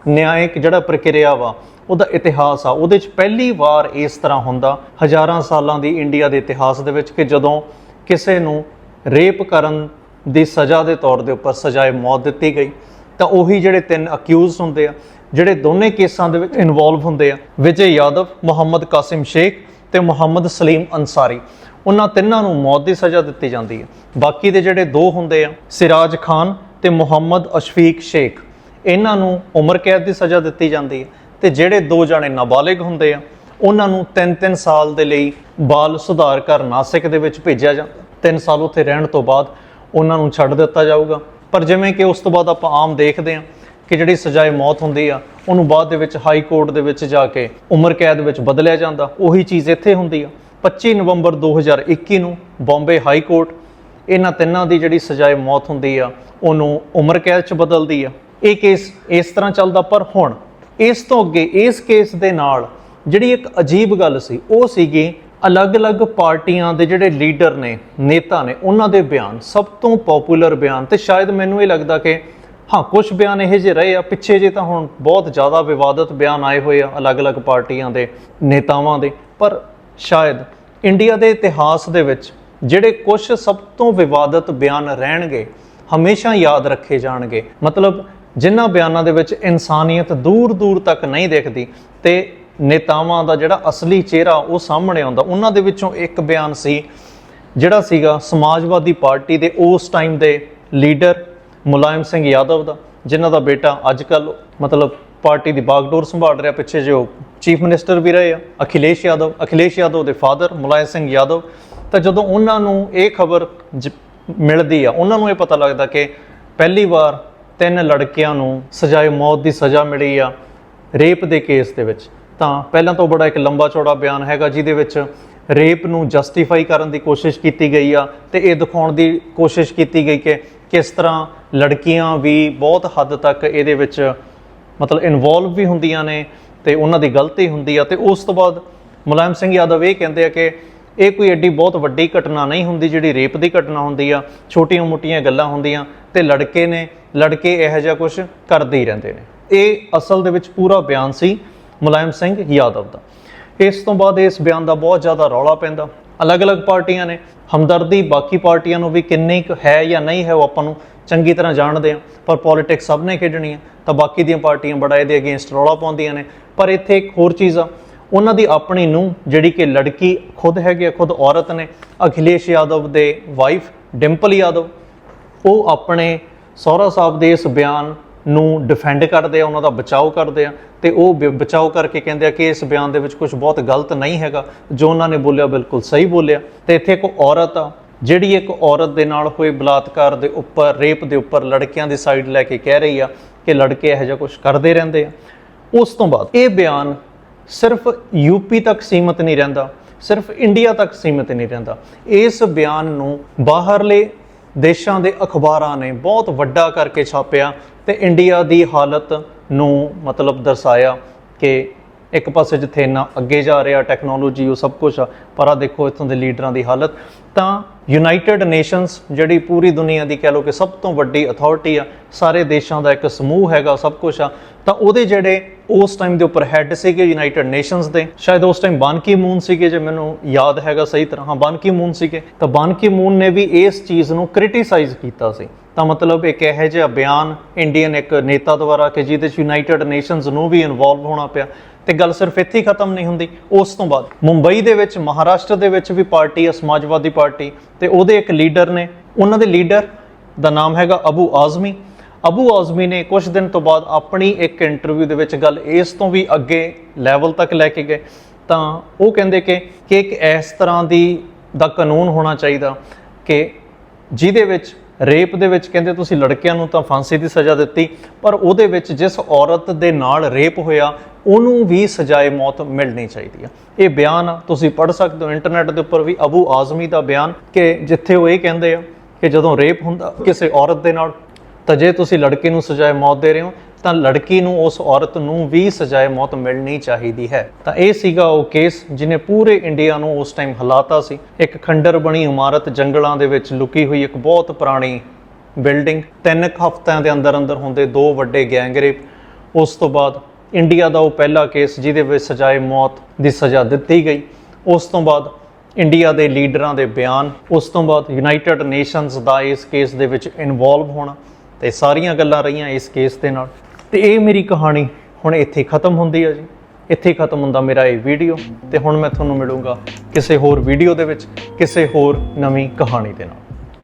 ਨਿਆਇਕ ਜਿਹੜਾ ਪ੍ਰਕਿਰਿਆ ਵਾ, ਉਹਦਾ ਇਤਿਹਾਸ ਆ। ਉਹਦੇ 'ਚ ਪਹਿਲੀ ਵਾਰ ਇਸ ਤਰ੍ਹਾਂ ਹੁੰਦਾ, ਹਜ਼ਾਰਾਂ ਸਾਲਾਂ ਦੀ ਇੰਡੀਆ ਦੇ ਇਤਿਹਾਸ ਦੇ ਵਿੱਚ ਕਿ ਜਦੋਂ ਕਿਸੇ ਨੂੰ ਰੇਪ ਕਰਨ ਦੀ ਸਜ਼ਾ ਦੇ ਤੌਰ ਦੇ ਉੱਪਰ ਸਜ਼ਾਏ ਮੌਤ ਦਿੱਤੀ ਗਈ। ਤਾਂ ਉਹੀ ਜਿਹੜੇ ਤਿੰਨ ਅਕਿਊਜ਼ ਹੁੰਦੇ ਆ, ਜਿਹੜੇ ਦੋਨੇ ਕੇਸਾਂ ਦੇ ਵਿੱਚ ਇਨਵੋਲਵ ਹੁੰਦੇ ਆ, ਵਿਜੇ ਯਾਦਵ, ਮੁਹੰਮਦ ਕਾਸਿਮ ਸ਼ੇਖ ਤੇ ਮੁਹੰਮਦ ਸਲੀਮ ਅੰਸਾਰੀ ਉਹਨਾਂ ਤਿੰਨਾਂ ਨੂੰ ਮੌਤ ਦੀ ਸਜ਼ਾ ਦਿੱਤੀ ਜਾਂਦੀ ਹੈ ਬਾਕੀ ਦੇ ਜਿਹੜੇ ਦੋ ਹੁੰਦੇ ਆ, ਸਿਰਾਜ ਖਾਨ ਤੇ ਮੁਹੰਮਦ ਅਸ਼ਫੀਕ ਸ਼ੇਖ, ਇਹਨਾਂ ਨੂੰ ਉਮਰ ਕੈਦ ਦੀ ਸਜ਼ਾ ਦਿੱਤੀ ਜਾਂਦੀ ਹੈ ਤੇ ਜਿਹੜੇ ਦੋ ਜਾਣੇ ਨਾਬਾਲਿਗ ਹੁੰਦੇ ਆ, ਉਹਨਾਂ ਨੂੰ 3-3 ਸਾਲ ਦੇ ਲਈ ਬਾਲ ਸੁਧਾਰ ਘਰ ਨਾਸਿਕ ਦੇ ਵਿੱਚ ਭੇਜਿਆ ਜਾਂਦਾ। 3 ਸਾਲ ਉੱਥੇ ਰਹਿਣ ਤੋਂ ਬਾਅਦ ਉਹਨਾਂ ਨੂੰ ਛੱਡ ਦਿੱਤਾ ਜਾਊਗਾ। ਪਰ ਜਿਵੇਂ ਕਿ ਉਸ ਤੋਂ ਬਾਅਦ ਆਪਾਂ ਆਮ ਦੇਖਦੇ ਹਾਂ ਕਿ ਜਿਹੜੀ ਸਜ਼ਾਏ ਮੌਤ ਹੁੰਦੀ ਆ, ਉਹਨੂੰ ਬਾਅਦ ਦੇ ਵਿੱਚ ਹਾਈ ਕੋਰਟ ਦੇ ਵਿੱਚ ਜਾ ਕੇ ਉਮਰ ਕੈਦ ਵਿੱਚ ਬਦਲਿਆ ਜਾਂਦਾ। ਉਹੀ ਚੀਜ਼ ਇੱਥੇ ਹੁੰਦੀ ਆ। 25 ਨਵੰਬਰ 2021 ਨੂੰ ਬੰਬੇ ਹਾਈ ਕੋਰਟ ਇਹਨਾਂ ਤਿੰਨਾਂ ਦੀ ਜਿਹੜੀ ਸਜ਼ਾਏ ਮੌਤ ਹੁੰਦੀ ਆ, ਉਹਨੂੰ ਉਮਰ ਕੈਦ 'ਚ ਬਦਲਦੀ ਆ। ਇਹ ਕੇਸ ਇਸ ਤਰ੍ਹਾਂ ਚੱਲਦਾ, ਪਰ ਹੁਣ ਇਸ ਤੋਂ ਅੱਗੇ ਇਸ ਕੇਸ ਦੇ ਨਾਲ ਜਿਹੜੀ ਇੱਕ ਅਜੀਬ ਗੱਲ ਸੀ, ਉਹ ਸੀਗੀ ਅਲੱਗ-ਅਲੱਗ ਪਾਰਟੀਆਂ ਦੇ ਜਿਹੜੇ ਲੀਡਰ ਨੇ, ਨੇਤਾ ਨੇ, ਉਹਨਾਂ ਦੇ ਬਿਆਨ ਸਭ ਤੋਂ ਪਪੂਲਰ ਬਿਆਨ ਤੇ ਸ਼ਾਇਦ ਮੈਨੂੰ ਇਹ ਲੱਗਦਾ ਕਿ ਹਾਂ ਕੁਝ ਬਿਆਨ ਇਹ ਜਿਹੇ ਰਹੇ ਆ, ਪਿੱਛੇ ਜੇ ਤਾਂ ਹੁਣ ਬਹੁਤ ਜ਼ਿਆਦਾ ਵਿਵਾਦਤ ਬਿਆਨ ਆਏ ਹੋਏ ਆ ਅਲੱਗ-ਅਲੱਗ ਪਾਰਟੀਆਂ ਦੇ, ਨੇਤਾਵਾਂ ਦੇ, ਪਰ ਸ਼ਾਇਦ ਇੰਡੀਆ ਦੇ ਇਤਿਹਾਸ ਦੇ ਵਿੱਚ ਜਿਹੜੇ ਕੁਝ ਸਭ ਤੋਂ ਵਿਵਾਦਤ ਬਿਆਨ ਰਹਿਣਗੇ, ਹਮੇਸ਼ਾ ਯਾਦ ਰੱਖੇ ਜਾਣਗੇ। ਮਤਲਬ ਜਿਨ੍ਹਾਂ ਬਿਆਨਾਂ ਦੇ ਵਿੱਚ ਇਨਸਾਨੀਅਤ ਦੂਰ ਦੂਰ ਤੱਕ ਨਹੀਂ ਦੇਖਦੀ ਤੇ ਨੇਤਾਵਾਂ ਦਾ ਜਿਹੜਾ ਅਸਲੀ ਚਿਹਰਾ ਉਹ ਸਾਹਮਣੇ ਆਉਂਦਾ। ਉਹਨਾਂ ਦੇ ਵਿੱਚੋਂ ਇੱਕ ਬਿਆਨ ਸੀ, ਜਿਹੜਾ ਸੀਗਾ ਸਮਾਜਵਾਦੀ ਪਾਰਟੀ ਦੇ ਉਸ ਟਾਈਮ ਦੇ ਲੀਡਰ ਮੁਲਾਇਮ ਸਿੰਘ ਯਾਦਵ ਦਾ, ਜਿਨ੍ਹਾਂ ਦਾ ਬੇਟਾ ਅੱਜ ਕੱਲ ਮਤਲਬ ਪਾਰਟੀ ਦੀ ਬਾਗਡੋਰ ਸੰਭਾਲ ਰਿਹਾ, ਪਿੱਛੇ ਜੋ ਚੀਫ ਮਿਨਿਸਟਰ ਵੀ ਰਹੇ ਆ, ਅਖਿਲੇਸ਼ ਯਾਦਵ ਅਖਿਲੇਸ਼ ਯਾਦਵ ਦੇ ਫਾਦਰ ਮੁਲਾਇਮ ਸਿੰਘ ਯਾਦਵ। ਤਾਂ ਜਦੋਂ ਉਹਨਾਂ ਨੂੰ ਇਹ ਖਬਰ ਮਿਲਦੀ ਆ, ਉਹਨਾਂ ਨੂੰ ਇਹ ਪਤਾ ਲੱਗਦਾ ਕਿ ਪਹਿਲੀ ਵਾਰ ਤਿੰਨ ਲੜਕਿਆਂ ਨੂੰ ਸਜ਼ਾਏ ਮੌਤ ਦੀ ਸਜ਼ਾ ਮਿਲੀ ਆ ਰੇਪ ਦੇ ਕੇਸ ਦੇ ਵਿੱਚ। ਤਾਂ ਪਹਿਲਾਂ ਤੋਂ ਬੜਾ ਇੱਕ ਲੰਬਾ ਚੌੜਾ ਬਿਆਨ ਹੈਗਾ, ਜਿਹਦੇ ਵਿੱਚ ਰੇਪ ਨੂੰ ਜਸਟੀਫਾਈ ਕਰਨ ਦੀ ਕੋਸ਼ਿਸ਼ ਕੀਤੀ ਗਈ ਆ ਤੇ ਇਹ ਦਿਖਾਉਣ ਦੀ ਕੋਸ਼ਿਸ਼ ਕੀਤੀ ਗਈ ਕਿ ਕਿਸ ਤਰ੍ਹਾਂ ਲੜਕੀਆਂ ਵੀ ਬਹੁਤ ਹੱਦ ਤੱਕ ਇਹਦੇ ਵਿੱਚ ਮਤਲਬ ਇਨਵੋਲਵ ਵੀ ਹੁੰਦੀਆਂ ਨੇ ਤੇ ਉਹਨਾਂ ਦੀ ਗਲਤੀ ਹੁੰਦੀ ਆ। ਤੇ ਉਸ ਤੋਂ ਬਾਅਦ ਮੁਲਾਇਮ ਸਿੰਘ ਯਾਦਵ ਇਹ ਕਹਿੰਦੇ ਆ ਕਿ ਇਹ ਕੋਈ ਐਡੀ ਬਹੁਤ ਵੱਡੀ ਘਟਨਾ ਨਹੀਂ ਹੁੰਦੀ ਜਿਹੜੀ ਰੇਪ ਦੀ ਘਟਨਾ ਹੁੰਦੀ ਆ। ਛੋਟੀਆਂ-ਮੋਟੀਆਂ ਗੱਲਾਂ ਹੁੰਦੀਆਂ ਤੇ ਲੜਕੇ ਨੇ, ਲੜਕੇ ਇਹੋ ਜਿਹਾ ਕੁਝ ਕਰਦੇ ਹੀ ਰਹਿੰਦੇ ਨੇ। ਇਹ ਅਸਲ ਦੇ ਵਿੱਚ ਪੂਰਾ ਬਿਆਨ ਸੀ। ਮੁਲਾਇਮ ਸਿੰਘ ਯਾਦਵ ਦਾ। ਇਸ ਤੋਂ ਬਾਅਦ ਇਸ ਬਿਆਨ ਦਾ ਬਹੁਤ ਜ਼ਿਆਦਾ ਰੌਲਾ ਪੈਂਦਾ। ਅਲੱਗ-ਅਲੱਗ ਪਾਰਟੀਆਂ ਨੇ, ਹਮਦਰਦੀ ਬਾਕੀ ਪਾਰਟੀਆਂ ਨੂੰ ਵੀ ਕਿੰਨੀ ਕੁ ਹੈ ਜਾਂ ਨਹੀਂ ਹੈ ਉਹ ਆਪਾਂ ਨੂੰ ਚੰਗੀ ਤਰ੍ਹਾਂ ਜਾਣਦੇ ਆ ਪਰ ਪੋਲਿਟਿਕਸ ਸਭ ਨੇ ਖੇਡਣੀ ਹੈ, ਤਾਂ ਬਾਕੀ ਦੀਆਂ ਪਾਰਟੀਆਂ ਬੜਾ ਇਹਦੇ ਅਗੇਂਸਟ ਰੌਲਾ ਪਾਉਂਦੀਆਂ ਨੇ। ਪਰ ਇੱਥੇ ਇੱਕ ਹੋਰ ਚੀਜ਼ ਆ, ਉਹਨਾਂ ਦੀ ਆਪਣੀ ਨੂੰ ਜਿਹੜੀ ਕਿ ਲੜਕੀ ਖੁਦ ਹੈਗੀ ਆ, ਖੁਦ ਔਰਤ ਨੇ, ਅਖਿਲੇਸ਼ ਯਾਦਵ ਦੇ ਵਾਈਫ ਡਿੰਪਲ ਯਾਦਵ, ਉਹ ਆਪਣੇ ਸਹੁਰਾ ਸਾਹਿਬ ਦੇ ਇਸ ਬਿਆਨ ਨੂੰ ਡਿਫੈਂਡ ਕਰਦੇ ਆ, ਉਹਨਾਂ ਦਾ ਬਚਾਓ ਕਰਦੇ ਆ, ਤੇ ਉਹ ਬ- ਬਚਾਓ ਕਰਕੇ ਕਹਿੰਦੇ ਆ ਕਿ ਇਸ ਬਿਆਨ ਦੇ ਵਿੱਚ ਕੁਝ ਬਹੁਤ ਗਲਤ ਨਹੀਂ ਹੈਗਾ, ਜੋ ਉਹਨਾਂ ਨੇ ਬੋਲਿਆ ਬਿਲਕੁਲ ਸਹੀ ਬੋਲਿਆ। ਤੇ ਇੱਥੇ ਇੱਕ ਔਰਤ ਆ, ਜਿਹੜੀ ਇੱਕ ਔਰਤ ਦੇ ਨਾਲ ਹੋਏ ਬਲਾਤਕਾਰ ਦੇ ਉੱਪਰ, ਰੇਪ ਦੇ ਉੱਪਰ ਲੜਕਿਆਂ ਦੀ ਸਾਈਡ ਲੈ ਕੇ ਕਹਿ ਰਹੀ ਆ ਕਿ ਲੜਕੇ ਇਹੋ ਜਿਹਾ ਕੁਝ ਕਰਦੇ ਰਹਿੰਦੇ ਆ। ਉਸ ਤੋਂ ਬਾਅਦ ਇਹ ਬਿਆਨ ਸਿਰਫ ਯੂਪੀ ਤੱਕ ਸੀਮਤ ਨਹੀਂ ਰਹਿੰਦਾ, ਸਿਰਫ ਇੰਡੀਆ ਤੱਕ ਸੀਮਤ ਨਹੀਂ ਰਹਿੰਦਾ। ਇਸ ਬਿਆਨ ਨੂੰ ਬਾਹਰਲੇ ਦੇਸ਼ਾਂ ਦੇ ਅਖਬਾਰਾਂ ਨੇ ਬਹੁਤ ਵੱਡਾ ਕਰਕੇ ਛਾਪਿਆ ਤੇ ਇੰਡੀਆ ਦੀ ਹਾਲਤ ਨੂੰ ਮਤਲਬ ਦਰਸਾਇਆ ਕਿ ਇੱਕ ਪਾਸੇ ਜਿੱਥੇ ਇੰਨਾ ਅੱਗੇ ਜਾ ਰਿਹਾ ਟੈਕਨੋਲੋਜੀ ਉਹ ਸਭ ਕੁਝ ਆ, ਪਰ ਆ ਦੇਖੋ ਇੱਥੋਂ ਦੇ ਲੀਡਰਾਂ ਦੀ ਹਾਲਤ। ਤਾਂ ਯੂਨਾਈਟਿਡ ਨੇਸ਼ਨਸ ਜਿਹੜੀ ਪੂਰੀ ਦੁਨੀਆ ਦੀ ਕਹਿ ਲਓ ਕਿ ਸਭ ਤੋਂ ਵੱਡੀ ਅਥਾਰਟੀ ਆ, ਸਾਰੇ ਦੇਸ਼ਾਂ ਦਾ ਇੱਕ ਸਮੂਹ ਹੈਗਾ, ਸਭ ਕੁਝ ਆ, ਤਾਂ ਉਹਦੇ ਜਿਹੜੇ ਉਸ ਟਾਈਮ ਦੇ ਉੱਪਰ ਹੈੱਡ ਸੀਗੇ ਯੂਨਾਈਟਿਡ ਨੇਸ਼ਨਸ ਦੇ, ਸ਼ਾਇਦ ਉਸ ਟਾਈਮ ਬਾਨਕੀ ਮੂਨ ਸੀਗੇ, ਜੇ ਮੈਨੂੰ ਯਾਦ ਹੈਗਾ ਸਹੀ ਤਰ੍ਹਾਂ। ਹਾਂ ਬਾਨ ਮੂਨ ਸੀਗੇ। ਤਾਂ ਬਾਨਕੀ ਮੂਨ ਨੇ ਵੀ ਇਸ ਚੀਜ਼ ਨੂੰ ਕ੍ਰਿਟਿਸਾਈਜ਼ ਕੀਤਾ ਸੀ। ਤਾਂ ਮਤਲਬ ਇੱਕ ਇਹੋ ਜਿਹਾ ਬਿਆਨ ਇੰਡੀਅਨ ਇੱਕ ਨੇਤਾ ਦੁਆਰਾ ਕਿ ਜਿਹਦੇ ਚ ਯੂਨਾਈਟਿਡ ਨੇਸ਼ਨਸ ਨੂੰ ਵੀ ਇਨਵੋਲਵ ਹੋਣਾ ਪਿਆ। ਤੇ ਗੱਲ ਸਿਰਫ ਇੱਥੇ ਹੀ ਖਤਮ ਨਹੀਂ ਹੁੰਦੀ, ਉਸ ਤੋਂ ਬਾਅਦ। ਮੁੰਬਈ ਦੇ ਵਿੱਚ, ਮਹਾਰਾਸ਼ਟਰ ਦੇ ਵਿੱਚ ਵੀ ਪਾਰਟੀ ਹੈ, ਸਮਾਜਵਾਦੀ ਪਾਰਟੀ। ਤੇ ਉਹਦੇ ਇੱਕ ਲੀਡਰ ਨੇ, ਉਹਨਾਂ ਦੇ ਲੀਡਰ ਦਾ ਨਾਮ ਹੈਗਾ ਅਬੂ ਆਜ਼ਮੀ। ਅਬੂ ਆਜ਼ਮੀ ਨੇ ਕੁਝ ਦਿਨ ਤੋਂ ਬਾਅਦ ਆਪਣੀ ਇੱਕ ਇੰਟਰਵਿਊ ਦੇ ਵਿੱਚ ਗੱਲ ਇਸ ਤੋਂ ਵੀ ਅੱਗੇ ਲੈਵਲ ਤੱਕ ਲੈ ਕੇ ਗਏ। ਤਾਂ ਉਹ ਕਹਿੰਦੇ ਕਿ ਕਿ ਇੱਕ ਇਸ ਤਰ੍ਹਾਂ ਦੀ, ਦਾ ਕਾਨੂੰਨ ਹੋਣਾ ਚਾਹੀਦਾ ਕਿ ਜਿਹਦੇ ਵਿੱਚ ਰੇਪ ਦੇ ਵਿੱਚ ਕਹਿੰਦੇ ਤੁਸੀਂ ਲੜਕਿਆਂ ਨੂੰ ਤਾਂ ਫਾਂਸੀ ਦੀ ਸਜ਼ਾ ਦਿੱਤੀ ਪਰ ਉਹਦੇ ਵਿੱਚ ਜਿਸ ਔਰਤ ਦੇ ਨਾਲ ਰੇਪ ਹੋਇਆ ਉਹਨੂੰ ਵੀ ਸਜ਼ਾਏ ਮੌਤ ਮਿਲਣੀ ਚਾਹੀਦੀ ਆ। ਇਹ ਬਿਆਨ ਆ, ਤੁਸੀਂ ਪੜ੍ਹ ਸਕਦੇ ਹੋ ਇੰਟਰਨੈਟ ਦੇ ਉੱਪਰ ਵੀ ਅਬੂ ਆਜ਼ਮੀ ਦਾ ਬਿਆਨ ਕਿ ਜਿੱਥੇ ਉਹ ਇਹ ਕਹਿੰਦੇ ਆ ਕਿ ਜਦੋਂ ਰੇਪ ਹੁੰਦਾ ਕਿਸੇ ਔਰਤ ਦੇ ਨਾਲ ਤਾਂ ਜੇ ਤੁਸੀਂ ਲੜਕੇ ਨੂੰ ਸਜ਼ਾਏ ਮੌਤ ਦੇ ਰਹੇ ਹੋ ਤਾਂ ਲੜਕੀ ਨੂੰ, ਉਸ ਔਰਤ ਨੂੰ ਵੀ ਸਜ਼ਾਏ ਮੌਤ ਮਿਲਣੀ ਚਾਹੀਦੀ ਹੈ। ਤਾਂ ਇਹ ਸੀਗਾ ਉਹ ਕੇਸ ਜਿਹਨੇ ਪੂਰੇ ਇੰਡੀਆ ਨੂੰ ਉਸ ਟਾਈਮ ਹਲਾਤਾ ਸੀ। ਇੱਕ ਖੰਡਰ ਬਣੀ ਇਮਾਰਤ ਜੰਗਲਾਂ ਦੇ ਵਿੱਚ ਲੁਕੀ ਹੋਈ ਇੱਕ ਬਹੁਤ ਪੁਰਾਣੀ ਬਿਲਡਿੰਗ। ਤਿੰਨ ਕੁ ਹਫ਼ਤਿਆਂ ਦੇ ਅੰਦਰ ਅੰਦਰ ਹੁੰਦੇ ਦੋ ਵੱਡੇ ਗੈਂਗਰੇਪ। ਉਸ ਤੋਂ ਬਾਅਦ ਇੰਡੀਆ ਦਾ ਉਹ ਪਹਿਲਾ ਕੇਸ ਜਿਹਦੇ ਵਿੱਚ ਸਜ਼ਾਏ ਮੌਤ ਦੀ ਸਜ਼ਾ ਦਿੱਤੀ ਗਈ। ਉਸ ਤੋਂ ਬਾਅਦ ਇੰਡੀਆ ਦੇ ਲੀਡਰਾਂ ਦੇ ਬਿਆਨ। ਉਸ ਤੋਂ ਬਾਅਦ ਯੂਨਾਈਟਿਡ ਨੇਸ਼ਨਸ ਦਾ ਇਸ ਕੇਸ ਦੇ ਵਿੱਚ ਇਨਵੋਲਵ ਹੋਣਾ। ਤੇ ਸਾਰੀਆਂ ਗੱਲਾਂ ਰਹੀਆਂ ਇਸ ਕੇਸ ਦੇ ਨਾਲ। ਤੇ ਇਹ ਮੇਰੀ ਕਹਾਣੀ ਹੁਣ ਇੱਥੇ ਖਤਮ ਹੁੰਦੀ ਹੈ ਜੀ। ਇੱਥੇ ਖਤਮ ਹੁੰਦਾ ਮੇਰਾ ਇਹ ਵੀਡੀਓ ਤੇ ਹੁਣ ਮੈਂ ਤੁਹਾਨੂੰ ਮਿਲੂੰਗਾ ਕਿਸੇ ਹੋਰ ਵੀਡੀਓ ਦੇ ਵਿੱਚ, ਕਿਸੇ ਹੋਰ ਨਵੀਂ ਕਹਾਣੀ ਦੇ ਨਾਲ।